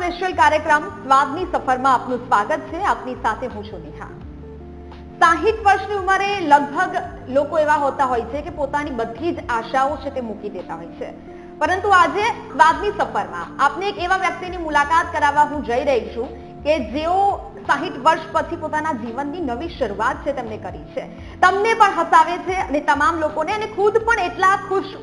Special કાર્યક્રમ સ્વાદની સફરમાં આપનું સ્વાગત છે આપની સાથે હું છું નેહા સાહીઠ વર્ષની ઉંમરે લગભગ લોકો એવા હોતા હોય છે કે પોતાની બધી જ આશાઓ છે તે મૂકી દેતા હોય છે પરંતુ આજે સ્વાદની સફરમાં આપને એક એવા વ્યક્તિની મુલાકાત કરાવવા હું જઈ રહી છું કે જેઓ સાહીઠ વર્ષ પછી પોતાના જીવનની નવી શરૂઆત છે તેમને કરી છે તમને પણ હસાવે છે અને તમામ લોકોને અને ખુદ પણ એટલા ખુશ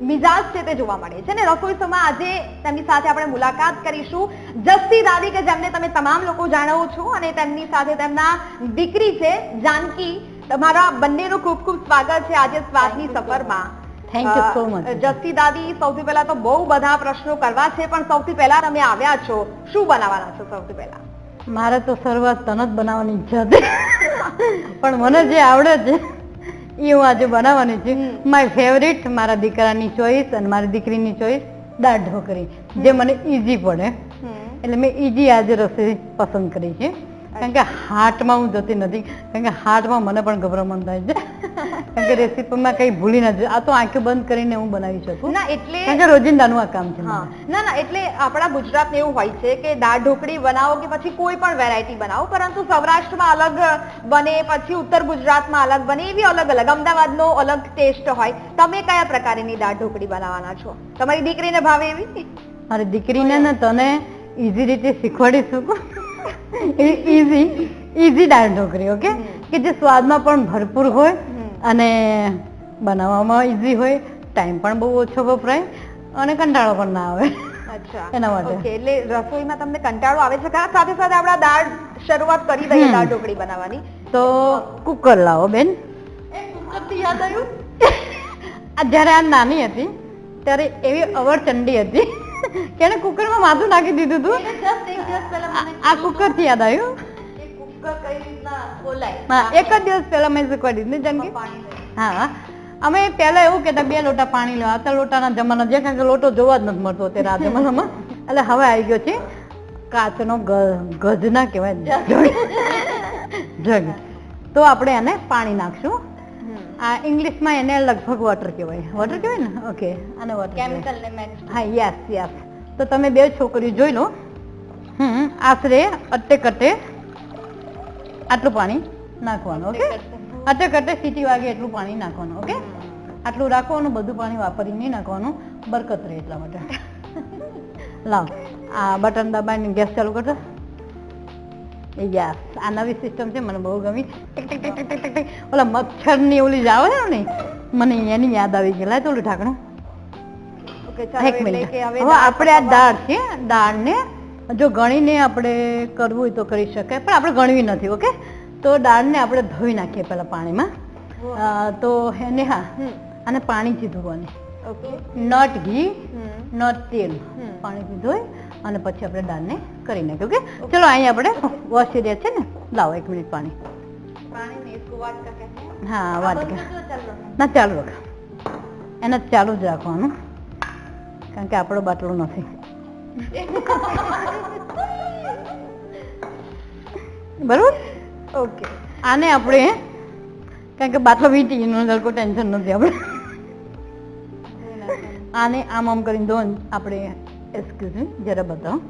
મિજાજ છે તે જોવા મળે છે ને? રસોઈ શોમાં આજે તેમની સાથે આપણે મુલાકાત કરીશું. જસ્તી દાદી કે જેમને તમે તમામ લોકો જાણો છો અને તેમની સાથે તેમના દીકરી છે જાનકી તમારા બંનેનું ખૂબ ખૂબ સ્વાગત છે આજે સ્વાદની સફરમાં. થેન્ક યુ સો મચ જસ્તી દાદી સૌથી પહેલા તો બહુ બધા પ્રશ્નો કરવા છે પણ સૌથી પહેલા તમે આવ્યા છો. શું બનાવવાના છો સૌથી પહેલા? મારે તો શરૂઆત તન જ બનાવવાની ઈચ્છા હતી. પણ મને જે આવડે છે એ હું આજે બનાવવાની છું. માય ફેવરિટ મારા દીકરાની ચોઈસ અને મારી દીકરીની ચોઈસ દાળ ઢોકળી. જે મને ઈઝી પડે. એટલે મેં ઈઝી આજે રસોઈ પસંદ કરી છે. કારણ કે હાર્ટમાં હું જતી નથી. કારણ કે હાર્ટમાં મને પણ ગભરામણ થાય છે. કારણ કે રેસીપીમાં કંઈ ભૂલી ના આ તો આંખો બંધ કરીને હું બનાવી શકું. ના એટલે કારણ કે રોજિંદાનું આ કામ છે ના ના એટલે આપણા ગુજરાતમાં એવું હોય છે કે દાળ ઢોકળી બનાવો કે પછી કોઈ પણ વેરાયટી બનાવો. પરંતુ સૌરાષ્ટ્રમાં અલગ બને પછી ઉત્તર ગુજરાતમાં અલગ બને એવી અલગ અલગ. અમદાવાદનો અલગ ટેસ્ટ હોય. તમે કયા પ્રકારની દાળ ઢોકળી બનાવવાના છો? તમારી દીકરીને ભાવે એવી? મારી દીકરીને ને તને ઈઝી રીતે શીખવાડી શકું? ઈઝી ઈઝી દાળ ઢોકળી ઓકે કે જે સ્વાદમાં પણ ભરપૂર હોય અને બનાવવામાં ઈઝી હોય ટાઈમ પણ બહુ ઓછો વપરાય અને કંટાળો પણ ના આવે. અચ્છા. એના માટે. ઓકે એટલે રસોઈમાં તમને કંટાળો આવે છે. ખરા સાથે સાથે આપણા દાળ શરૂઆત કરી દઈએ દાળ ઢોકળી બનાવવાની. તો કુકર લાવો બેન. યાદ આવ્યું? આ જ્યારે આ નાની હતી ત્યારે એવી અવરચંડી હતી. કે એને કુકરમાં માથું નાખી દીધું તું? આ- કુકરથી યાદ આવ્યું? હા એક જ દિવસ પહેલા મેં શીખવાડી દીધું જાનકી? હા અમે પહેલા એવું કહેતા બે લોટા પાણી લેવા. અત્યારે લોટાના જમાના જે કારણ કે લોટો જોવા જ નથી મળતો અત્યારે આ જમાનામાં. એટલે હવે આવી ગયો છે. કાચનો ગ- ગજ ના. કહેવાય જગ તો આપણે એને પાણી નાખશું. આ ઇંગ્લિશમાં એને લગભગ વોટર કહેવાય. વોટર કહેવાય ને? ઓકે અને વોટર કેમિકલ ને હા યસ યસ તો તમે બે છોકરીઓ જોઈ લો. હમ આશરે અટે કટે આટલું પાણી નાખવાનું ઓકે અટે કટે સીટી વાગે એટલું પાણી નાખવાનું ઓકે આટલું રાખવાનું બધું પાણી વાપરી નહીં નાખવાનું. બરકત રહે એટલા માટે. લાવ. આ બટન દબાવીને ગેસ ચાલુ કરતો. યસ આ નવી સિસ્ટમ છે મને બહુ ગમી. ઓલા મચ્છરની ઓલી જ આવે છે ને મને એની યાદ આવી ગયેલા તો ઓલું ઢાંકણું. એક મિનિટ. હવે હવે આપણે આ દાળ છે દાળને જો ગણીને આપણે કરવું હોય તો કરી શકાય પણ આપણે ગણવી નથી ઓકે? તો દાળને આપણે ધોઈ નાખીએ પેલા પાણીમાં. તો એને હા અને પાણીથી ધોવાની. ઓકે. નોટ ઘી નટ તેલ પાણીથી ધોઈ અને પછી આપણે દાળને કરી નાખ્યું ઓકે? ચલો અહીંયા આપણે વોશ એરિયા છે ને? લાવો એક મિનિટ પાણી. હા વાત ના ચાલુ રાખ. એને ચાલુ જ રાખવાનું કારણ કે આપણો બાટલો નથી. બરોબર? ઓકે. આને આપણે કારણ કે બાટલો વીટી એનું કોઈ ટેન્શન નથી આપણે. આને આમ આમ કરીને ધોન આપણે એક્સક્યુઝ મી જરા બતાવો.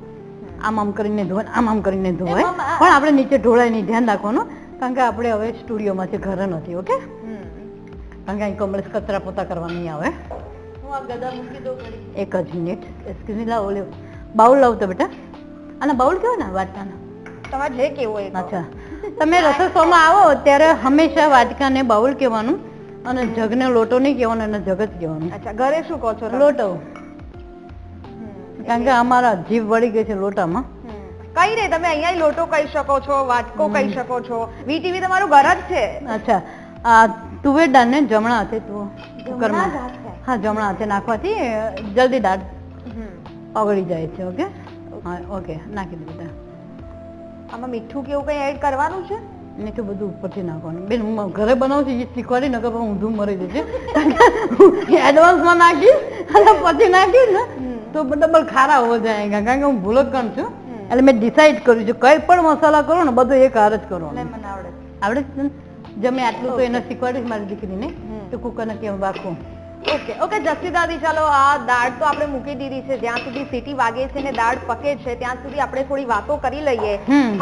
આમ આમ કરીને ધોવાય આમ આમ કરીને ધોવાય. પણ આપણે નીચે ઢોળાય નહીં ધ્યાન રાખવાનું કારણ કે આપણે હવે સ્ટુડિયોમાં છે ઘરે નથી ઓકે? કારણ કે અહીં કમળેશ કચરા પોતા કરવા નહીં આવે. એક જ મિનિટ. એક્સક્યુઝ મી લાવો લેવો. બાઉલ લાવતો બેટા. અને બાઉલ કેવો ને? વાટકાના. તમારે જે કેવું હોય અચ્છા. તમે રસોસોમાં આવો ત્યારે હંમેશા વાટકાને બાઉલ કહેવાનું અને જગને લોટો નહીં કહેવાનું અને જગત કહેવાનું. અચ્છા ઘરે શું કહો છો લોટો. કારણ કે અમારા જીભ વળી ગઈ છે લોટામાં. કઈ નહીં તમે અહીંયા લોટો કહી શકો છો વાટકો કહી શકો છો. વીટીવી તમારું ઘર જ છે. અચ્છા આ તુવેર દાળને જમણા હાથે તું કુકરમાં હા જમણા હાથે નાખવાથી જલ્દી દાળ ઓગળી જાય છે ઓકે? હા ઓકે નાખી દે બધા. આમાં મીઠું કેવું કઈ એડ કરવાનું છે? મીઠું બધું ઉપરથી નાખવાનું. બેન હું ઘરે બનાવું છું એ શીખવાડી નકર પછી ઊંધું મરી જશે એડવાન્સમાં નાખી અને પછી નાખી ને. તો ડબલ ખારા હોવા જાય કારણ કે હું ભૂલો કણ છું એટલે મેં ડિસાઈડ કર્યું છે કઈ પણ મસાલા કરો ને બધું એક હાર જ કરો મને આવડે આવડે છે જે મેં આટલું તો એને શીખવાડીશ મારી દીકરીને. તો કુકરને કેમ રાખવું ઓકે ઓકે જસ્તી દાદી ચાલો આ દાળ તો આપણે મૂકી દીધી છે. જ્યાં સુધી સીટી વાગે છે ને દાળ પકે છે ત્યાં સુધી આપણે થોડી વાતો કરી લઈએ.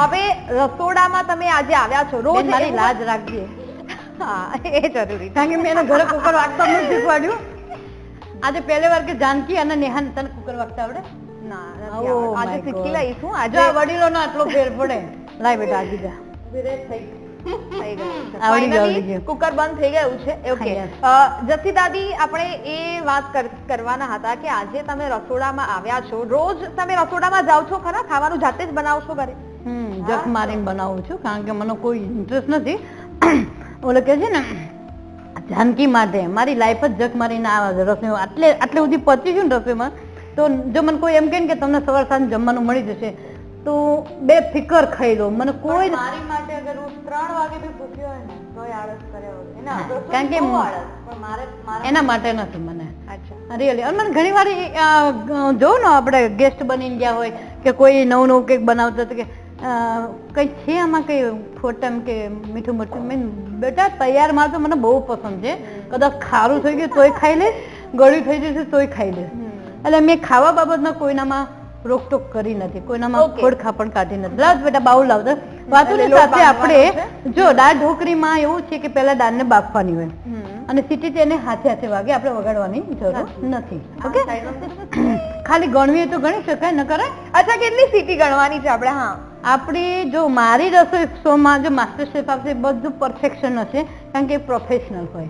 હવે રસોડામાં તમે આજે આવ્યા છો. રોજ મારી લાજ રાખજે. હા એ જરૂરી. કારણ કે મેં એને ઘરે કુકર વાગતા નથી શીખવાડ્યું. આજે પહેલી વાર કે જાનકી અને નેહાને તને કુકર વાગતા આવડે? ના Oh આજે God. શીખી લઈશું. જો આજે આ વડીલોનો આટલો ફેર પડે. લાય બેટા આગી જા. છે. કુકર બંધ થઈ ગયું છે. ઓકે જસી દાદી આપણે એ વાત કરવાના હતા કે આજે તમે રસોડામાં આવ્યા છો. રોજ તમે રસોડામાં જાઓ છો ખરા? ખાવાનું જાતે જ બનાવો છો ઘરે જક મારીને બનાવું છું કારણ કે મને કોઈ ઇન્ટરેસ્ટ નથી. ઓલે કે છે ને જાનકી માટે મારી લાઈફ જ જગ મારીને આવે રસોઈ આટલે આટલે સુધી પચી છું ને રસોઈમાં તો જો મને કોઈ એમ કહે કે તમને સવાર સાંજ જમવાનું મળી જશે તો બે ફિકર ખાઈ લો. મને કોઈ મારી માટે અગર હું ત્રણ વાગે બી ભૂખ્યો હોય ને તોય આળસ કર્યો કારણ કે એના માટે નથી મને. અચ્છા. રિયલી અને મને ઘણી વાર જોઉં ને આપણે ગેસ્ટ બની ગયા હોય કે કોઈ નવું નવું કંઈક બનાવતો હતો કે અ, કંઈક છે આમાં કંઈ ફોટમ કે મીઠું મરચું? મેં બેટા તૈયાર માલ તો મને બહુ પસંદ છે. કદાચ ખારું થઈ ગયું તોય ખાઈ લે ગળ્યું થઈ જશે તોય ખાઈ લે. એટલે મેં ખાવા બાબતમાં કોઈનામાં રોકટોક કરી નથી. કોઈનામાં ખોડખા ખોડ ખાપણ કાઢી નથી. લાવ બેટા બાઉલ લાવતા. વાતોની સાથે આપણે જો દાળ ઢોકરીમાં એવું છે કે પહેલા દાળને બાફવાની હોય. અને સીટી તેને હાથે હાથે વાગે આપણે વગાડવાની જરૂર નથી. ઓકે? ખાલી ગણવી તો ગણી શકાય ન કરાય અચ્છા કેટલી સીટી ગણવાની છે આપણે હા? આપણી જો મારી રસોઈ શોમાં જો માસ્ટર શેફ આવશે બધું પરફેક્શન હશે કારણ કે પ્રોફેશનલ હોય.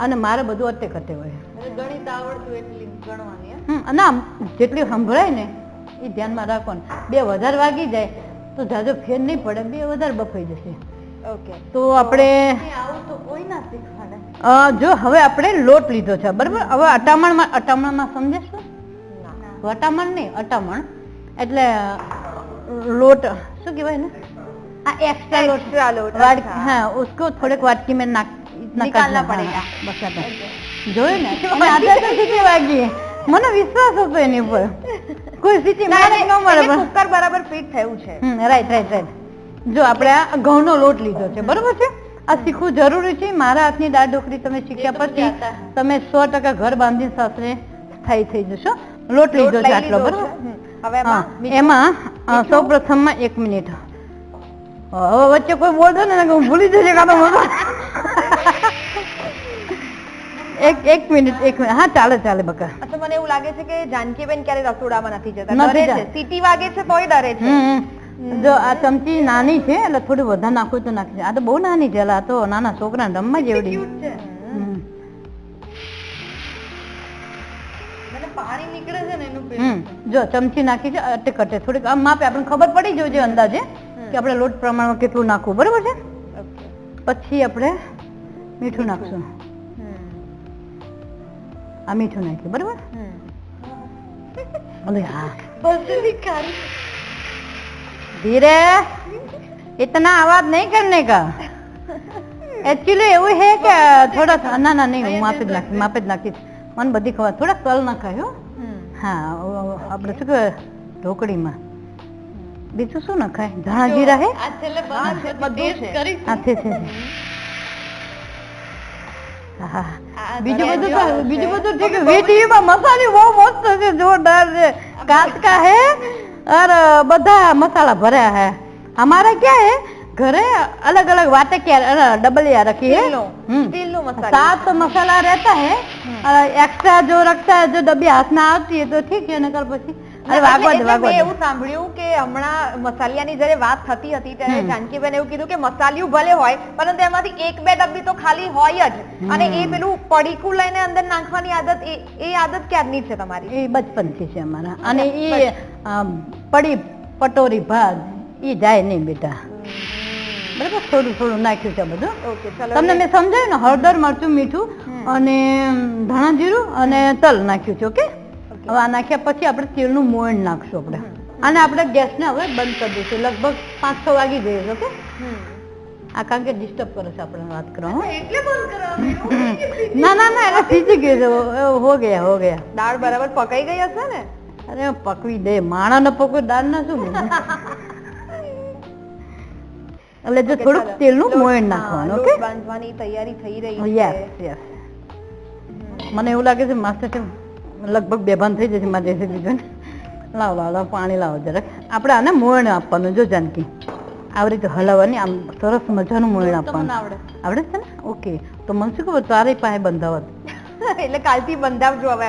અને મારે બધું અટે કટે હોય. ગણિત આવડતું એટલી ગણવાની ના જેટલી સંભળાય ને એ ધ્યાનમાં રાખવાનું. બે વધારે વાગી જાય તો જાજો ફેર નહીં પડે બે વધારે બફાઈ જશે. ઓકે. તો આપણે આવું તો કોઈ ના શીખવાડે. જો હવે આપણે લોટ લીધો છે બરાબર હવે અટામણમાં અટામણમાં સમજે છો વટામણ નહીં અટામણ એટલે લોટ શું કહેવાય ને આ એક્સ્ટ્રા લોટ Extra લોટ, वाट- अच्छा। हाँ उसको थोड़े वाटकी में नाक इतना निकालना करना, पड़ेगा। हाँ, बस आता જોયું ને અને આધા તો સીટી વાગી મને વિશ્વાસ હતો એની ઉપર કોઈ સીટી મારે ન મળે પણ કુકર બરાબર ફિટ થયું છે રાઈટ રાઈટ રાઈટ જો આપણે આ ઘઉંનો લોટ લીધો છે બરોબર છે આ શીખવું જરૂરી છે. મારા હાથની દાળ ઢોકળી તમે શીખ્યા પછી તમે સો ટકા ઘર બાંધીને સાસરે સ્થાયી થઈ જશો. લોટ લઈ જશો આટલો બરોબર? એમાં સૌ પ્રથમમાં એક મિનિટ. હવે વચ્ચે કોઈ બોલતો ને હું ભૂલી જશે કાં તો. એક એક મિનિટ એક મિનિટ. હા ચાલે ચાલે બકા. અચ્છા મને એવું લાગે છે કે જાનકીબેન ક્યારે રસોડામાં નથી જતા. ડરે છે. સીટી વાગે છે તોય ડરે છે. જો આ ચમચી નાની છે એટલે થોડી વધારે નાખવું તો નાખી આ તો બહુ નાની છે આ તો નાના છોકરા રમવા જેવડી. જો ચમચી નાખી છે અટે કટે થોડીક આમ માપે આપણને ખબર પડી જવું જોઈએ અંદાજે કે આપણે લોટ પ્રમાણમાં કેટલું નાખવું બરોબર છે પછી આપણે મીઠું નાખશું આ મીઠું નાખ્યું બરોબર હા બસ धीरे इतना आवाज नहीं करने का एक्चुअली એવું હે કે થોડા થ- ના ના નહીં હું માપે જ નાખી માપે જ નાખી મને બધી ખબર થોડા તલ નાખાય હો હા ઓ- ઓ- આપણે શું કહેવાય ઢોકળીમાં બીજું શું નખાય ધાણા જીરા હે આ છેલ્લે બનાવશે, બધું taste છે. કરીશ. હા છે છે છે. હા આ બીજું ઘરે બધું જો તો છે. બીજું બધું ઠીક છે વીટીમાં મસાલી બહુ મસ્ત છે જોરદાર છે કાચકા હે અરે બધા મસાલા ભર્યા હે. અમારે ક્યાં હે? ઘરે અલગ અલગ વાતે ક્યાં ડબલિયા રખી હે. સાત મસાલા રહેતા હે. એક્સ્ટ્રા જો રખતા જો ડબ્બી હાથમાં આવતી તો ઠીક છે નકર પછી. એવું સાંભળ્યું કે હમણાં મસાલિયાની જયારે વાત થતી હતી ત્યારે જાનકીબેન એવું કીધું કે મસાલિયું ભલે હોય પરંતુ એમાંથી એક બે ડબ્બી તો ખાલી હોય જ. અને એ પેલું પડીકું લઈને અંદર નાખવાની આદત એ આદત ક્યારની છે તમારી? એ બચપનથી છે અમારા. અને એ આમ, પડી પટોરી ભાત એ જાય નહીં બેટા. બરાબર? થોડું થોડું નાખ્યું છે બધું. તમને મેં સમજાયું ને? હળદર મરચું મીઠું અને ધાણા જીરું અને તલ નાખ્યું છે ઓકે? હવે આ નાખ્યા પછી આપણે તેલનું મોણ નાખશું આપણે. અને આપણે ગેસને હવે બંધ કરી દઈશું. લગભગ પાંચ છ વાગી જઈએ છે ઓકે? આ કારણ કે ડિસ્ટર્બ કરે છે આપણે વાત કરવા હો. એટલે બંધ કરાવવાનું. ના ના ના એટલે સીજી ગયું છે. હો ગયા હો ગયા. દાળ બરાબર પકાઈ ગઈ હશે ને? અરે પકવી દે માણા ને પકવી દાળ ના શું એટલે જો થોડુંક. તેલનું મોયણ નાખવાનું ઓકે? બાંધવાની તૈયારી થઈ રહી છે. યસ. યસ મને એવું લાગે છે માસ્ટર છે લગભગ બેભાન થઈ જશે મારી રેસીપી જોઈને લાવ લાવ લાવ પાણી લાવો જરાક. આપણે આને મોયણ આપવાનું જો જાનકી. આવી રીતે હલાવવાની આમ સરસ મજાનું મોયણ આપવાનું. આવડે. આવડે છે ને? ઓકે. તો મને શું ખબર તારે પાસે બંધાવત એટલે કાલથી બંધાવજો હવે.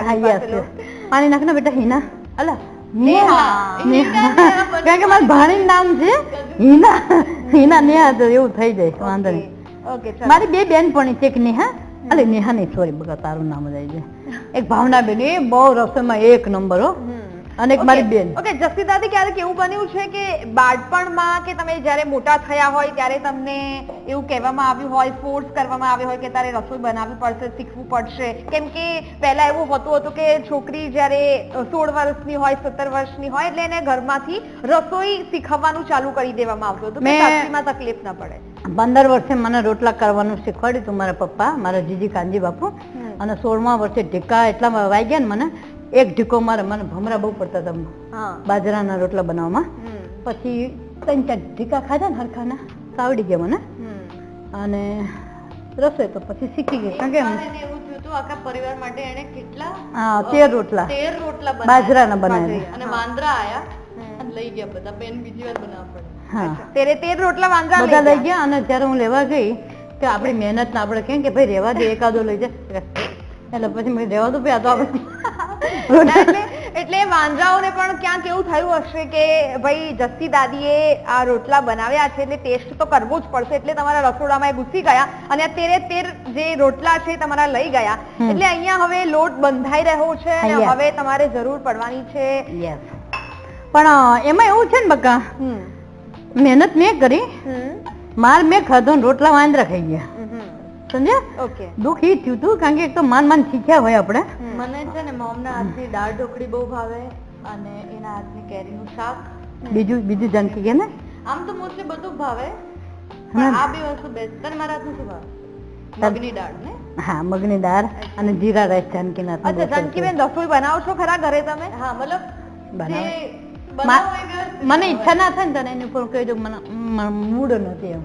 પાણી નાખ ને બેટા હિના. અલા નેહા. કારણ કે મારા ભાણીનું નામ છે હિના. હિના નેહા તો એવું થઈ જાય વાંધો નહીં. ઓકે મારી બે બેન પણ છે એક નેહા અલે નેહા નહીં સોરી બગા તારું નામ જ છે જાય. એક ભાવના બેન એ બહુ રસોઈમાં એક નંબર હો. અને એક મારી બેન. ઓકે જસ્તી દાદી ક્યારેક એવું બન્યું છે કે બાળપણમાં કે તમે જ્યારે મોટા થયા હોય ત્યારે તમને એવું કહેવામાં આવ્યું હોય ફોર્સ કરવામાં આવ્યો હોય કે તારે રસોઈ બનાવવી પડશે શીખવું પડશે. કેમ કે પહેલા એવું હોતું હતું કે છોકરી જ્યારે સોળ વર્ષની હોય સત્તર વર્ષની હોય એટલે એને ઘરમાંથી રસોઈ શીખવવાનું ચાલુ કરી દેવામાં આવતું હતું મેં- સાસરીમાં તકલીફ ના પડે. પંદર વર્ષે મને રોટલા કરવાનું શીખવાડ્યું હતું મારા પપ્પા મારા જીજી કાનજી બાપુ. અને સોળમા વર્ષે ઢીકા એટલા વાઈ ગયા ને મને એક ઢીકો મારે મને ભમરા બહુ પડતા હતા બાજરાના રોટલા બનાવવામાં. પછી ત્રણ ચાર ઢીકા ખાધા ને હરખાના સાવડી ગયા મને. અને રસોઈ તો પછી શીખી ગઈ. કારણ કે આખા પરિવાર માટે એને કેટલા હા તેર રોટલા. તેર રોટલા બાજરાના બનાવ્યા. અને વાંદરા આયા. અને લઈ ગયા બધા. બેન બીજી વાર બનાવવા પડે. હા. તેરે તેર રોટલા વાંદરા બધા લઈ લઈ ગયા. અને જ્યારે હું લેવા ગઈ કે આપણી મહેનત ના આપણે કેમ કે ભાઈ રેવા દે એકાદો લઈ જાય એટલે પછી મેં રેવા દો ભાઈ આ તો આપણે એટલે એટલે વાંદરાઓને પણ ક્યાંક એવું થયું હશે કે ભાઈ જસ્સી દાદીએ આ રોટલા બનાવ્યા છે એટલે ટેસ્ટ તો કરવો જ પડશે એટલે તમારા રસોડામાં એ ઘૂસી ગયા અને તેરે તેર જે રોટલા છે તમારા લઈ ગયા એટલે અહીંયા હવે લોટ બંધાઈ રહ્યો છે અને હવે તમારે જરૂર પડવાની છે યસ પણ એમાં એવું છે ને બકા. મહેનત મેં કરી. માર મેં ખાધો ને રોટલા વાંદરા ખાઈ ગયા. સમજ્યા? ઓકે. દુઃખ એ થયું હતું કારણ કે એક તો માન માન શીખ્યા હોય આપણે. મને છે ને મોમના હાથની દાળ ઢોકળી બહુ ભાવે અને એના હાથની કેરીનું શાક. બીજું બીજું જાનકી કે ને? આમ તો મોસ્ટલી બધું ભાવે. પણ આ બે વસ્તુ બેસ્ટ તને મારા હાથનું શું ભાવે? મગની દાળ ને? હા મગની દાળ અને જીરા રાઈસ જાનકી ના અચ્છા જાનકીબેન રસોઈ બનાવો છો ખરા ઘરે તમે? હા મતલબ મને ઈચ્છા ના થાય ને તને એની ઉપર કહી દઉં મૂડ નથી એમ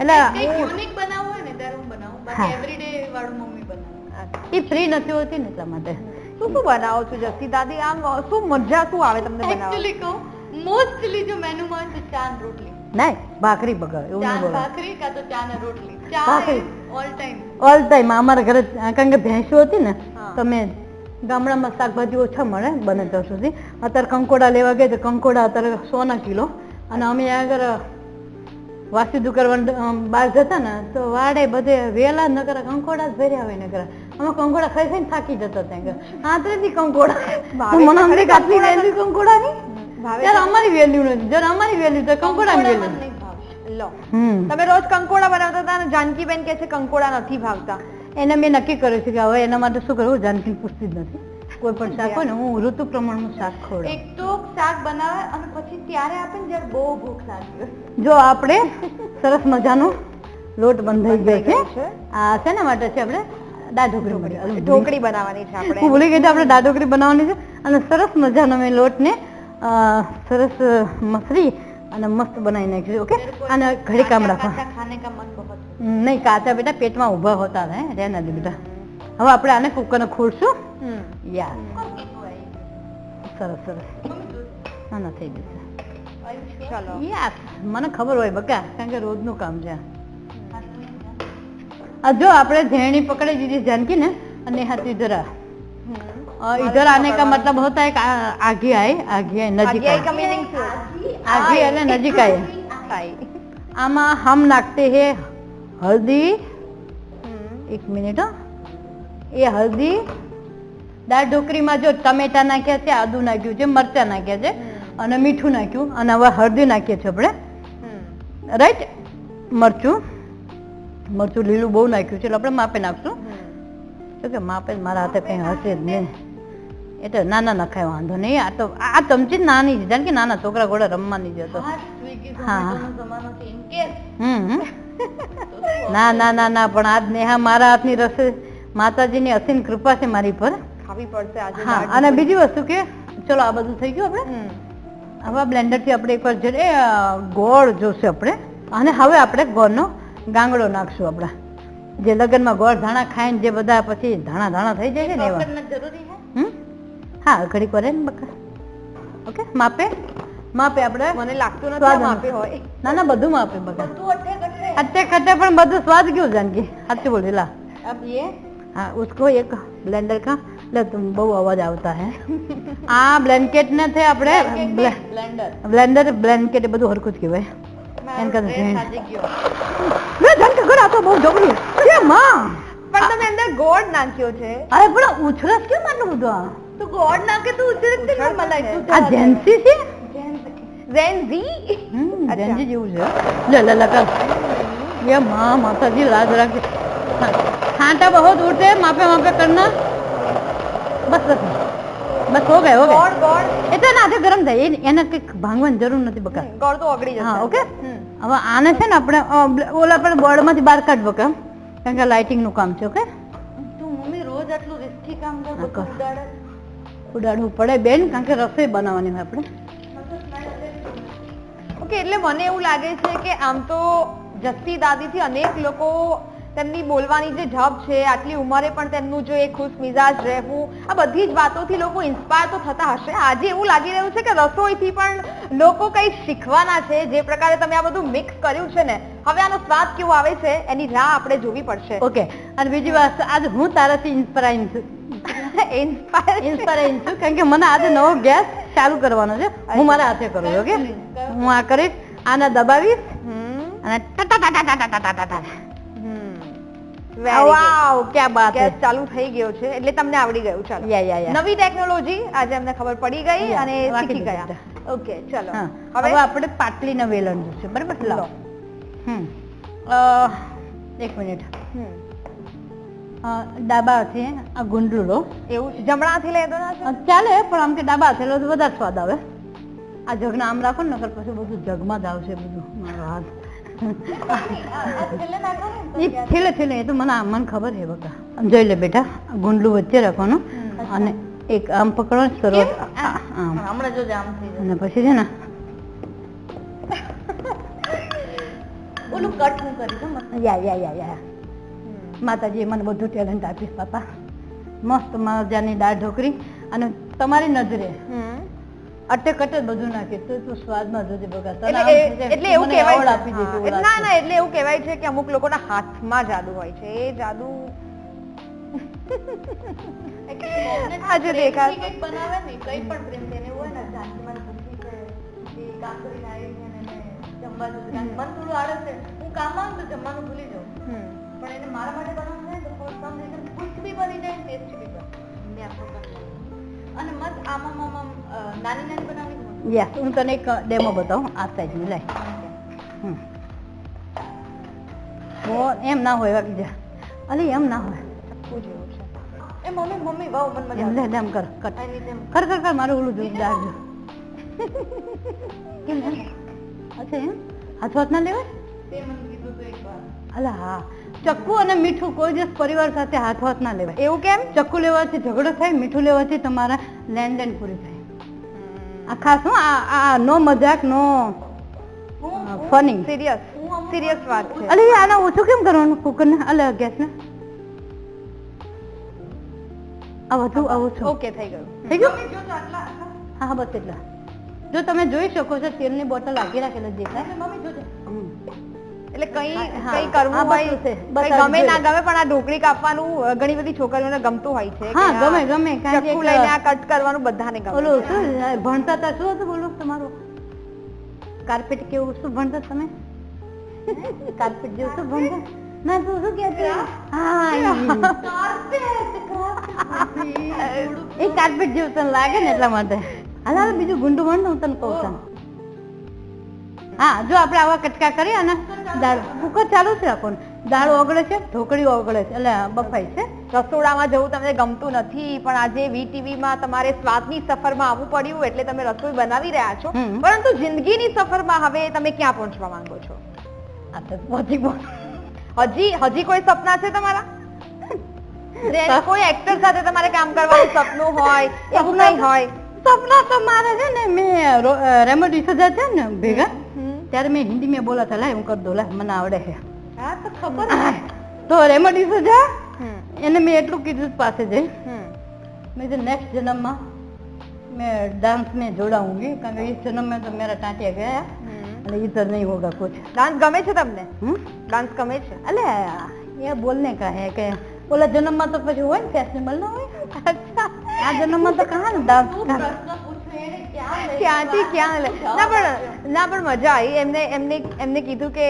એટલે યુનિક બનાવવું હોય ને ત્યારે હું બનાવું હા. બાકી એવરીડે વાળું મમ્મી બનાવે. એ ફ્રી નથી હોતી ને એટલા માટે. શું શું બનાવો છો જસ્સી દાદી આમ શું મજા શું આવે તમને એકચ્યુઅલી કહું મોસ્ટલી જો મેનુમાં હોય તો ચા રોટલી. ના ભાખરી બગાડ એવું નહીં ભાખરી કા તો ચા ને રોટલી. ચા. ઓલ ટાઈમ ઓલ ટાઈમ અમારા ઘરે કારણ કે ભેંસો હતી ને તમે તો મેં ગામડામાં શાકભાજી ઓછા મળે બને ત્યાં સુધી. અત્યારે કંકોડા લેવા ગયા તો કંકોડા અત્યારે સોના કિલો. અને અમે આગળ વાસીદુ કરવા બહાર જતા ને તો વાડે બધે વેલા નકરા કંકોડા જ ભર્યા હોય નકરા અમે કંકોડા ખાઈ ખાઈને થાકી જતા ત્યાં આંતરેથી કંકોડા. મને અમને આટલી વેલ્યુ કંકોડાની? ત્યારે અમારી વેલ્યુ નથી જયારે અમારી વેલ્યુ તો કંકોડાની વેલ્યુ લો. તમે રોજ કંકોડા બનાવતા હતા અને જાનકીબેન કે છે કંકોડા નથી ભાવતા. એને મેં નક્કી કર્યું છે કે હવે એના માટે શું કરવું જાનકી પૂછતી જ નથી. કોઈ પણ શાક હોય ને હું ઋતુ પ્રમાણનું શાક ખવડાવું. એક તો શાક બનાવે અને પછી ત્યારે આપણે જ્યારે બહુ ભૂખ લાગી જો આપણે સરસ મજાનો લોટ બંધાઈ ગયો છે. આ શેના માટે છે આપણે? દાળ ઢોકળી. બનાવવાની છે આપણે. હું ભૂલી ગઈ આપણે દાળ બનાવવાની છે. અને સરસ મજાનો મેં લોટને સરસ મસરી અને મસ્ત બનાવી નાખ્યું ઓકે? અને ઘડી કામ રાખવા નહીં કાચા બેટા પેટમાં ઊભા હોતા રહે રહેના દે બેટા. હવે આપણે આને કુકરને ખોલશું. યા સરસ સરસ ના ના થઈ જશે યાર મને ખબર હોય બકા કારણ કે રોજનું કામ છે આ જો આપણે ઝેણી પકડી દીધી જાનકી ને અને હાથ ઇધર इधर आने का मतलब होता है आगे आए आगे आए नजीक आए का मीनिंग आगे આમાં હમ નાખતે હે હલ્દી એક મિનિટ એ હલ્દી દાળ ઢોકળીમાં જો ટમેટા નાખ્યા છે આદુ નાખ્યું છે મરચા નાખ્યા છે અને મીઠું નાખ્યું અને હવે હળદી નાખીએ છીએ આપણે. રાઈટ? મરચું. મરચું લીલું બહુ નાખ્યું છે એટલે આપણે માપે નાખશું. તો કે માપે મારા હાથે કંઈ હશે જ નહીં. એટલે નાના નખાય વાંધો નહીં. આ તો આ ચમચી નાની છે જાણ કે નાના છોકરા ઘોડા રમવાની જ હતો હા, ના ના ના ના પણ આજ નેહા મારા હાથની રસોઈ માતાજીની અસીમ કૃપા છે મારી પર. ખાવી પડશે આજે હા અને બીજી વસ્તુ કે ચલો આ બધું થઈ ગયું આપણે. હવે બ્લેન્ડરથી આપણે એકવાર જઈએ ગોળ જોશે આપણે. અને હવે આપણે ગોળનો ગાંગડો નાખશું આપણે. જે લગ્નમાં ગોળ ધાણા ખાઈને જે બધા પછી ધાણા ધાણા થઈ જાય છે ને એવા. હા ઘડીક વાર બકા. ઓકે માપે? માપે આપણે મને લાગતું નથી માપે હોય. ના ના બધું માપે બકા. અત્યારે કટે પણ બધું સ્વાદ ગયું જાનગી સાચું બોલી લા. અબ યે हाँ उसको एक ब्लेंडर का લે तुम બહુ અવાજ આવતા હે આ બ્લેન્કેટ ને છે આપણે ब्लेंडर બ્લેન્ડર બ્લેન્કેટ એ બધું હરખું જ કહેવાય એમ કરે છે. સાજી ગયો બે જણ ઘર આ તો બહુ જબરી એ માં પણ તમે અંદર ગોળ નાખ્યો છે અરે પણ ઉછરસ કેમ આટલું બધું આ તો ગોળ નાખે તો ઉતરે જ ઉછળશે ને મલાઈ છે. તું આ જેન્સી છે ઝેન્ઝી હમ, અચ્છા. જેન્સી જેવું છે લે લે લે કર ये माँ माता जी लाज रख खाटा बहुत उठे मापे मापे करना બસ બસ હો ગયા ગોળ ગોળ. એ તો ના ગરમ થાય. એને કંઈક ભાંગવાની જરૂર નથી બકા. ગોળ તો ઓગળી જશે. ઓકે? હવે આને છે ને આપણે ઓલા પણ બોર્ડમાંથી બહાર કાઢ બકા કારણ કે લાઇટિંગનું કામ છે ઓકે? તું મમ્મી રોજ આટલું રિસ્કી કામ કર ઉડાડવું પડે બેન કારણ કે રસોઈ બનાવવાની હોય આપણે. ઓકે એટલે મને એવું લાગે છે કે આમ તો જસ્તી દાદી થી અનેક લોકો તેમની બોલવાની જે ઢબ છે આટલી ઉંમરે પણ તેમનું જો એ ખુશ મિજાજ રહેવું આ બધી જ વાતોથી લોકો ઇન્સ્પાયર તો થતા હશે. આજે એવું લાગી રહ્યું છે કે રસોઈથી પણ લોકો કંઈ શીખવાના છે જે પ્રકારે તમે આ બધું મિક્સ કર્યું છે ને હવે આનો સ્વાદ કેવો આવે છે એની રાહ આપણે જોવી પડશે. ઓકે અને બીજી વાત આજે હું તારાથી ઇન્સ્પાયર છું. ઇન્સ્પાયર ઇન્સ્પાયર છું કારણ કે મને આજે નવો ગેસ ચાલુ કરવાનો છે. હું મારા હાથે કરું ઓકે? હું આ કરીશ આના દબાવીશ અને ટા ટા ટા ટા ટા ટા ટા વાવ ક્યાં બાત ગેસ ચાલુ થઈ ગયો છે એટલે તમને આવડી ગયું. ચાલો. નવી ટેકનોલોજી આજે અમને ખબર પડી ગઈ અને શીખી ગયા. ઓકે ચલો. હવે? હવે આપણે પાટલીના વેલણ જોશે બરાબર? લો. હમ. એક મિનિટ. ડાબા છે આ ગુંડલું લો. એવું જમણાથી લેતો ના ચાલે પણ આમ કે ડાબા છે તો વધારે સ્વાદ આવે. આ જગના આમ રાખો ને નકર પછી બધું જગમાં જ આવશે બધું. મારો હાથ. છેલ્લે છેલ્લે એ તો મને મને ખબર છે બકા. જોઈ લે બેટા ગુંડલું વચ્ચે રાખવાનું અને એક આમ પકડો સરો આમ. અને પછી છે ને ઓલું કટ હું કરી યા યા યા યા. માતાજી મને બધું ટેલેન્ટ આપીશ પાપા. મસ્ત મજાની દાળ ઢોકરી અને તમારી નજરે અટક અટક બધું નાખે. તું સ્વાદમાં કે અમુક લોકોના હાથમાં જાદુ પણ જમવાનું મન થોડું આળસ છે. હું કામ આવું જમવાનું ભૂલી જાઉં. પણ એને મારા માટે બનાવવાનું હોય બી બની જાય ટેસ્ટ બી બને અને મત આમાં આમ નાની નાની બનાવી યસ હું તને એક ડેમો બતાવું આ સાઈઝની લે. હમ. એમ ના હોય વાગી જા. અલી એમ ના હોય. એ મમ્મી મમ્મી વાવ મન મજા એમ લે લે કર એમ. કર કર કર મારું ઓલું જોઈ દાજો કેમ અચ્છા એમ? હાથ હાથ ના લેવાય? તે મને કીધું હતું એકવાર. અલા હા ચક્કુ અને મીઠું કોઈ દિવસ પરિવાર સાથે હાથ વાત ના લેવાય. એવું કેમ? ચક્કુ લેવાથી ઝઘડો થાય મીઠું લેવાથી તમારા લેનદેન પૂરી થાય. આ ખાસ હું આ નો મજાક નો ફની. સિરિયસ સિરિયસ વાત છે. અલે આના ઓછું કેમ કરવાનું કુકર ને અલે ગેસ ને આ વધુ આ ઓછું ઓકે થઈ ગયું. થઈ ગયું? હા હા બસ એટલા. જો તમે જોઈ શકો છો તેલની બોટલ આગી રાખેલા દેખાય. મમ્મી જોજે. એટલે કઈ. કઈ કરવું હોય. કઈ ગમે ના ગમે પણ આ ઢોકળી કાપવાનું ઘણી બધી છોકરીઓને ગમતું હોય છે હા, ગમે, ગમે. ચક્કુ લઈને આ કટ કરવાનું બધાને ગમે ઓલું શું ભણતા હતા શું હતું બોલું તમારું? કાર્પેટ કેવું શું ભણતા તમે? કાર્પેટ જેવું શું ભણતા? ના તું શું કહેતી? હા. એ. કાર્પેટ જેવું તને લાગે ને એટલા માટે? હાલ બીજું ગુંડું ભણ હું તને કહું છું હા જો આપણે આવા કટકા કરીએ અને દાળ કુકર ચાલુ જ રાખો ને. દાળ ઓગળે છે ઢોકળી ઓગળે છે એટલે બફાય છે રસોડામાં જવું તમને ગમતું નથી પણ આજે વીટીવીમાં તમારે સ્વાદની સફરમાં આવવું પડ્યું એટલે તમે રસોઈ બનાવી રહ્યા છો પરંતુ જિંદગીની સફરમાં હવે તમે ક્યાં પહોંચવા માંગો છો. હજી હજી કોઈ સપના છે તમારા કોઈ એક્ટર સાથે તમારે કામ કરવાનું સપનું હોય એવું કઈ હોય સપના તો મારે છે ને મેં રેમો ડિસોજા છે ને ભેગા. ત્યારે મેં હિન્દી મેં બોલા था લાય હું કર દો લાય મને આવડે છે હા તો ખબર તો રેમડી સજા એને મેં એટલું કીધું પાસે જઈ. મેં નેક્સ્ટ જન્મમાં मैं डांस में જોડાઉંગી કારણ કે इस જન્મ તો तो मेरा टांटिया ગયા અને તો નહીં હોગા कुछ ડાન્સ ગમે છે તમને? ડાન્સ ગમે છે? અલે એ બોલને કા હે કે ઓલા જન્મમાં તો પછી હોય ને ફેશનેબલ ના હોય? આ જન્મમાં તો કહા ને ડાન્સ ક્યાંથી ક્યાં ના પણ ના પણ મજા આવી. એમને એમને એમને કીધું કે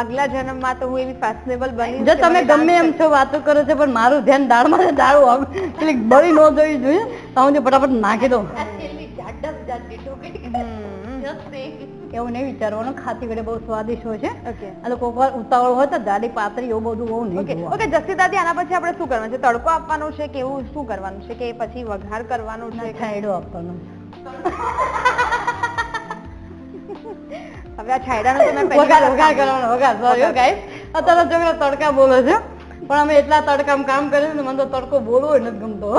આગલા જન્મમાં તો હું એવી ફેશનેબલ બની જો તમે ગમે એમ છો વાતો કરો છો પણ મારું ધ્યાન દાળમાં છે દાળ આમ પેલી બળી ન જોવી જોઈએ. તો હું ફટાફટ નાખી દઉં. એવું નહીં વિચારવાનું. ખાતી વડે બહુ સ્વાદિષ્ટ હોય છે. ઓકે અને કોઈક વાર ઉતાવળ હોય તો દાડી પાતરી એવું બધું બહુ નહીં ઓકે જસ્તી દાદી આના પછી આપણે શું કરવાનું છે? તડકો આપવાનો છે કે એવું શું કરવાનું છે? કે પછી વઘાર કરવાનું છે? છાંયડો આપવાનો. હવે આ છાયડાનું તમે વઘાર વઘાર કરવાનો વઘાર સોરી guys. અત્યારે છોકરા તડકા બોલે છે પણ અમે એટલા તડકામાં કામ કર્યું ને મને તો તડકો બોલવો નથી ગમતો.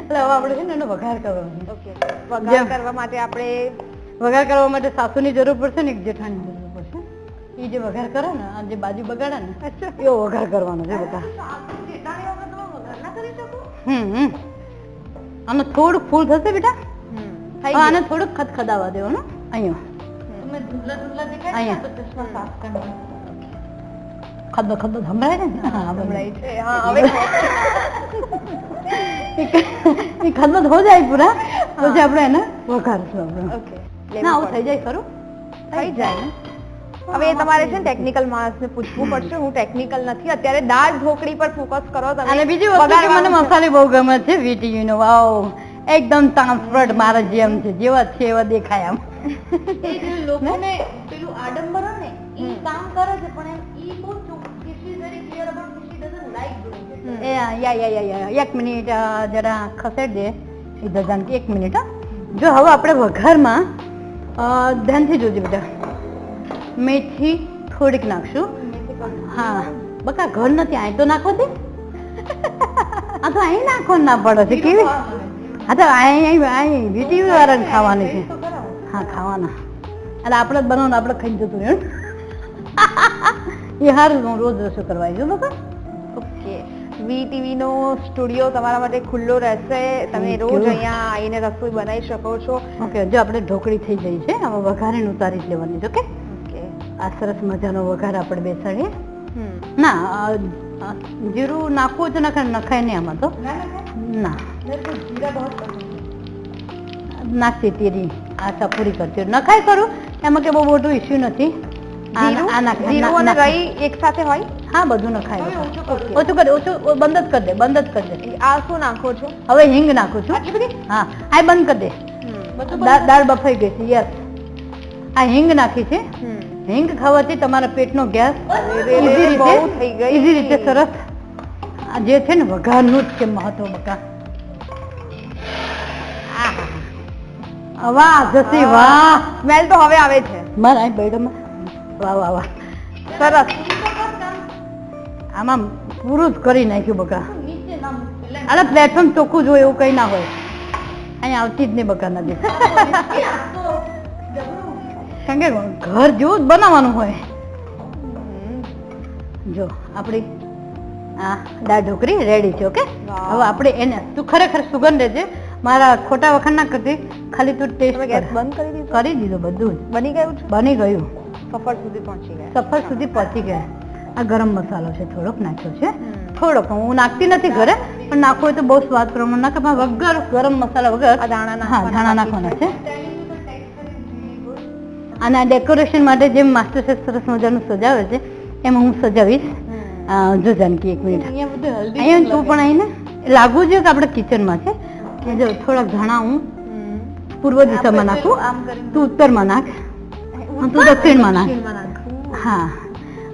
એટલે હવે આપણે છે ને એનો વઘાર કરવાનો. ઓકે વઘાર કરવા માટે આપણે વઘાર કરવા માટે સાસુની જરૂર પડશે ને એક જેઠાની જરૂર પડશે. એ જે વઘાર કરે ને આ જે બાજુ બગાડે ને એવો વઘાર કરવાનો છે બધા? હમ હમ. આને થોડુંક ફૂલ થશે બેટા. હવે આને થોડુંક ખદખદાવા દેવાનું. અહીંયા. સંભળાય ને? હા સંભળાય સંભળાય છે. હા હવે એ હો જાય પૂરા. પછી આપણે એને વઘારશું આપણે ના આવું થઈ જાય ખરું. થઈ જાય. ને હવે એ તમારે છે ને ટેકનિકલ માણસને પૂછવું પડશે. હું ટેકનિકલ નથી. અત્યારે દાળ ઢોકળી પર ફોકસ કરો તમે. અને બીજી વસ્તુ કે મને મસાલે બહુ ગમે છે VTU નો વાવ. એકદમ ટ્રાન્સપરન્ટ મારા જેમ છે. જેવા છે એવા દેખાય આમ. એ લોકોને પેલું આડંબર ને ઈ કામ કરે છે પણ એમ ઈ બહુ ચોખ્ખી she clear about like doing it. Hmm. A yeah yeah yeah yeah એક મિનિટ જરા ખસેડ દે. ઇધર જાનકી એક મિનિટ હા. જો હવે આપણે વઘારમાં ધ્યાનથી જોજો બેટા મેથી થોડીક નાખશું. હા બકા ઘર નથી અહીં તો નાખો દે આ તો અહીં નાખો ના પડે છે કેવી? હા તો અહીં અહીં વીટીવી વાળાને ખાવાની છે. હા ખાવાના. એટલે આપણે જ બનાવવાનું આપણે ખાઈ જતું રહ્યું એ હારું હું રોજ રસોઈ કરવા આવી બકા. ઓકે. વી ટીવી નો સ્ટુડિયો તમારા માટે ખુલ્લો રહેશે. તમે રોજ અહીંયા આવીને રસોઈ બનાવી શકો છો. ઓકે જો આપણે ઢોકળી થઈ ગઈ છે હવે વઘારીને ઉતારી જ લેવાની છે ઓકે? આ સરસ મજાનો વઘાર આપણે બેસાડીએ. ના જીરું નાખવું તો નખાય નખાય નહીં આમાં તો. ના નાખતી તીરી આ ચપુરી કરતી નખાય કરું એમાં કે બહુ મોટું ઇસ્યુ નથી. એક સાથે હોય? હા બધું નખાય ઓછું કરી ઓછું બંધ જ કરી દે બંધ જ કરી દે. આ શું નાખો છો? હવે હિંગ નાખું છું. હા આ બંધ કરી દે. દાળ બફાઈ ગઈ છે યસ. આ હિંગ નાખી છે. હિંગ ખાવાથી તમારા પેટનો ગેસ ઈઝી રીતે સરસ. જે છે ને વઘારનું જ છે મહત્વ બકા. વાહ જસી વાહ. સ્મેલ તો હવે આવે છે. મારા બેડમાં. વાહ વાહ વાહ. સરસ. આમાં પૂરું જ કરી નાખ્યું બકા. અરે પ્લેટફોર્મ ચોખ્ખું જોઈએ એવું કઈ ના હોય. અહીંયા આવતી જ નહીં બકા જબરું. કારણ કે ઘર જેવું જ બનાવવાનું હોય. જો આપણી આ દાળ ઢોકરી રેડી છે ઓકે? હવે આપણે એને તું ખરેખર સુગંધ છે મારા ખોટા વખાણ ના કરતી ખાલી તું ટેસ્ટ ગેસ બંધ કરી દીધું? કરી દીધું બધું બની ગયું છે? બની ગયું. સફર સુધી પહોંચી ગયા. સફર સુધી પહોંચી ગયા. આ ગરમ મસાલો છે થોડોક નાખ્યો છે. થોડોક હું નાખતી નથી ઘરે પણ નાખો હોય તો બહુ સ્વાદ પ્રમાણ નાખે. પણ વગર ગરમ મસાલા વગર દાણા હા ધાણા નાખવાના છે. અને આ ડેકોરેશન માટે જેમ માસ્ટર શેફ સરસ મજાનું સજાવે છે એમ હું સજાવીશ. જો જાનકી એક મિનિટ. અહીંયા તું પણ આવીને લાગવું જોઈએ કે આપણે કિચનમાં છે. કે જો થોડા ઘણા હું પૂર્વ દિશામાં નાખું. તું ઉત્તરમાં નાખ. તું દક્ષિણમાં નાખ. હા.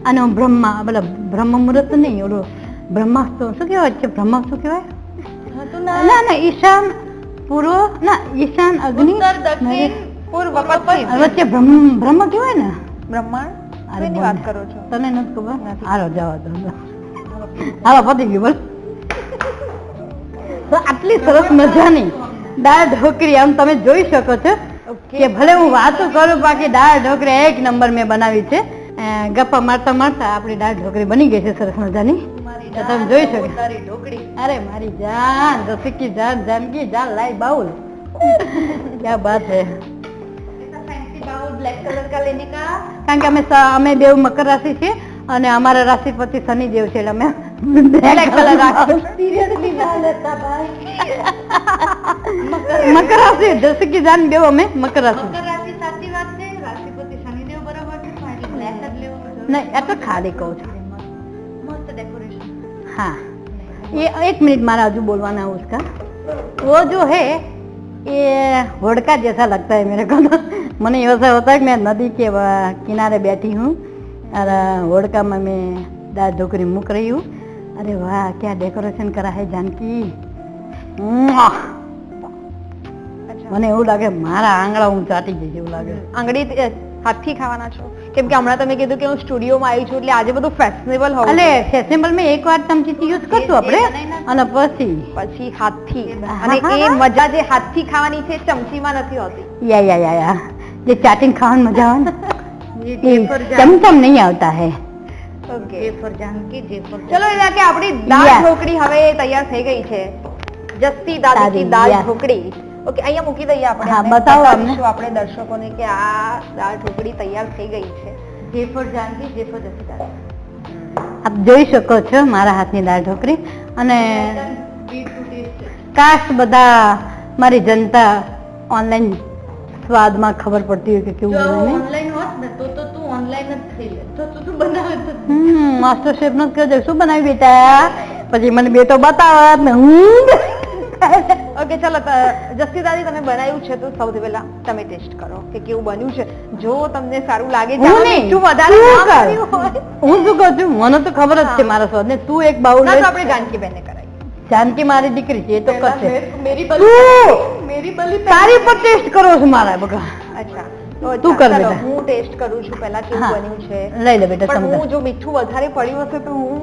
અને બ્રહ્મા પેલા બ્રહ્મ મુહૂર્ત નહીં ઓલું બ્રહ્માસ્ત્ર શું કહેવાય? છે બ્રહ્મા શું કહેવાય ના. ના ઈશાન પૂર્વ ના ઈશાન અગ્નિ પૂર્વ વચ્ચે બ્રહ્મ બ્રહ્મ કહેવાય ને? બ્રહ્માંડ? અરે વાત કરો છો? તને નથી ખબર? હાલો જવા દો હાલો પતી ગયું બોલ. તો આટલી સરસ મજાની દાળ ઢોકરી આમ તમે જોઈ શકો છો કે ભલે હું વાતો કરું બાકી દાળ ઢોકરી એક નંબર મેં બનાવી છે. ગપ્પા મારતા મારતા આપણી દાળ ઢોકરી બની ગઈ છે સરસ મજાની. તો તમે જોઈ શકો. ઢોકળી. અરે મારી જાન રસિકી જાન જાનકી જાન લાઈ બાઉલ. ક્યાં બાત હે फैंसी बाउल ब्लैक कलर का लेने का કારણ કે અમે સ- અમે બે મકર રાશિ છે અને અમારા રાશિપતિ શનિદેવ છે એટલે અમે બ્લેક કલર રાખ્યો सीरियसली ना लेता भाई મકર રાશિ રસિકી જાન બે અમે મકર રાશિ મકર રાશિ સાચી વાત છે રાશિપતિ શનિદેવ બરાબર છે પણ એટલે બ્લેક જ લેવું જરૂરી નહીં એ તો ખાલી કહું છું મસ્ત ડેકોરેશન हाँ ये एक मिनट मारा हजू बोलवाना है उसका वो जो है ये होड़का जैसा लगता है मेरे को મને એવો સર હતો કે મેં નદી કે કિનારે બેઠી હું. અરે હોડકામાં મેં દાળ ઢોકરી મૂક રહ્યું અરે વાહ ક્યાં ડેકોરેશન કરા હે જાનકી? મને એવું લાગે મારા આંગળા હું ચાટી જઈશ એવું લાગે. આંગળી હાથથી ખાવાના છો? કેમ કે હમણાં તમે કીધું કે હું સ્ટુડિયોમાં આવી છું એટલે આજે બધું ફેશનેબલ હોય એટલે ફેશનેબલ મેં એક એકવાર ચમચીથી યુઝ કરતું આપણે? અને પછી? પછી હાથથી. અને એ મજા જે હાથથી ખાવાની છે ચમચીમાં નથી હોતી. યા યા યા યા. જે ચાટીને ખાવાની મજા આવે ને ચમચમ નહીં આવતા હે ચલો એટલે કે આપણી દાળ ઢોકળી હવે તૈયાર થઈ ગઈ છે। જસ્તી દાદી દાળ ઢોકળી ઓકે અહીંયા મૂકી દઈએ આપણે હા બતાવો અમને આપણે દર્શકોને કે આ દાળ ઢોકળી તૈયાર થઈ ગઈ છે। જે જાનકી જે જસ્તી દાળ આપ જોઈ શકો છો મારા હાથની દાળ ઢોકળી અને કાસ્ટ બધા મારી જનતા ઓનલાઈન સ્વાદમાં ખબર પડતી હોય કે કેવું બને ઓનલાઈન હોત ને તો તો તું ઓનલાઈન જ થઈ લે. તો તું તું બનાવે તો હમ માસ્ટર શેફ નો કહેજો શું બનાવી બેટા? પછી મને બે તો બતાવત ને. હું ઓકે ચલો જસ્તી દાદી તમે બનાવ્યું છે તો સૌથી પહેલા તમે ટેસ્ટ કરો કે કેવું બન્યું છે. જો તમને સારું લાગે મીઠું વધારે કર. હું શું કહું છું મને તો ખબર જ છે મારા સ્વાદ ને તું એક બાઉલ આપણે જાનકી બેને કરાવીએ જાનકી મારી દીકરી છે એ તો કરશે. મેરી બલી મેરી બલી તારી પર ટેસ્ટ કરો છો મારા બગા. અચ્છા. તું કર બેટા. હું ટેસ્ટ કરું છું પહેલા કેવું બન્યું છે. લઈ લે બેટા સમજ હું જો મીઠું વધારે પડ્યું હશે તો હું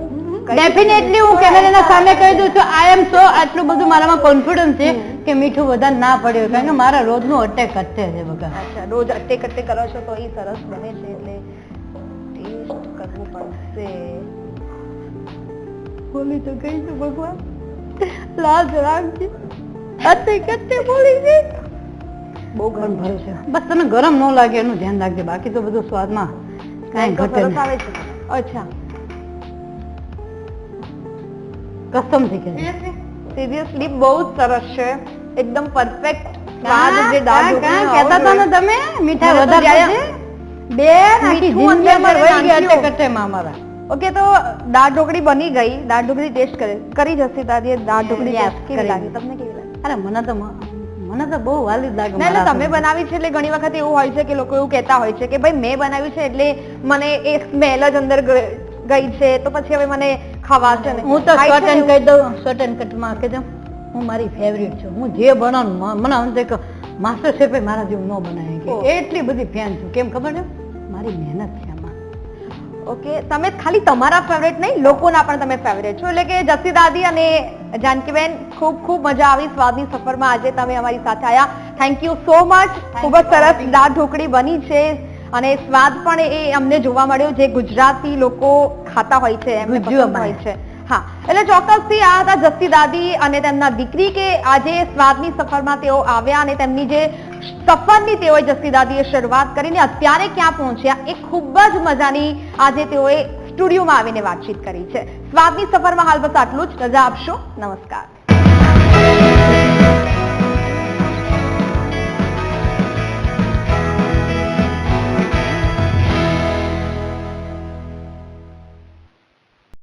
ડેફિનેટલી હું કેમેરાના સામે કહી દઉં છું આઈ એમ સો આટલું બધું મારામાં કોન્ફિડન્સ છે કે મીઠું વધારે ના પડ્યું કારણ કે મારા રોજનું અટેક અટે છે બગા. અચ્છા રોજ અટેક અટે કરો છો તો એ સરસ બને છે એટલે ટેસ્ટ કરવું પડશે. બોલી તો કઈ છું ભગવાન. લાજ રાખજે અટે કટ્ટે બોલી છે બહુ ગરમ ગરમ છે. બસ તમે ગરમ ન લાગે એનું ધ્યાન રાખજે. બાકી તો બધું સ્વાદમાં કાંઈ ઘટે નહીં. અચ્છા. કસ્ટમ થઈ ગઈ સિરિયસલી બહુ જ સરસ છે. એકદમ પરફેક્ટ સ્વાદ જે દાળ કાં, કહેતા હતા ને તમે મીઠા વધારે છે બે નાખી જિંદગી વહી ગઈ નાખ્યું. અટે કટ્ટેમાં અમારા. ઓકે તો દાળ ઢોકળી બની ગઈ. દાળ ઢોકળી ટેસ્ટ કરી કરી જશે તારી દાળ ઢોકળી ટેસ્ટ કેવી લાગી? તમને કેવી લાગી? અરે મને તો મને તો બહુ વાલી લાગે ના તમે બનાવી છે એટલે ઘણી વખત એવું હોય છે કે લોકો એવું કહેતા હોય છે કે ભાઈ મેં બનાવ્યું છે એટલે મને એ સ્મેલ જ અંદર ગઈ છે તો પછી હવે મને ખવાશે ને હું તો શોર્ટ એન્ડ કહી દઉં શોર્ટ એન્ડ કટમાં કહી દઉં હું મારી ફેવરિટ છું. હું જે બનાવું મને થાય માસ્ટર શેફે મારા જેવું ન બનાવે. કે એટલી બધી ફેન છું. કેમ ખબર છે? મારી મહેનત છે. ઓકે તમે ખાલી તમારા ફેવરેટ નહીં લોકોના પણ તમે ફેવરેટ છો. એટલે કે જસી દાદી અને જાનકીબેન ખૂબ ખૂબ મજા આવી સ્વાદની સફરમાં આજે તમે અમારી સાથે આવ્યા થેન્ક યુ સો મચ ખૂબ જ સરસ દાળ ઢોકળી બની છે અને સ્વાદ પણ એ અમને જોવા મળ્યો જે ગુજરાતી લોકો ખાતા હોય છે એમને હોય. છે. હા, એટલે ચોક્કસથી આ હતા જસ્તી દાદી અને તેમના દીકરી કે આજે સ્વાદની સફરમાં તેઓ આવ્યા અને તેમની જે સફરની તેઓએ જસ્તી દાદીએ શરૂઆત કરીને અત્યારે ક્યાં પહોંચ્યા એ ખૂબ જ મજાની આજે તેઓએ સ્ટુડિયોમાં આવીને વાતચીત કરી છે. સ્વાદની સફરમાં હાલ બસ આટલું જ. રજા આપશો. નમસ્કાર.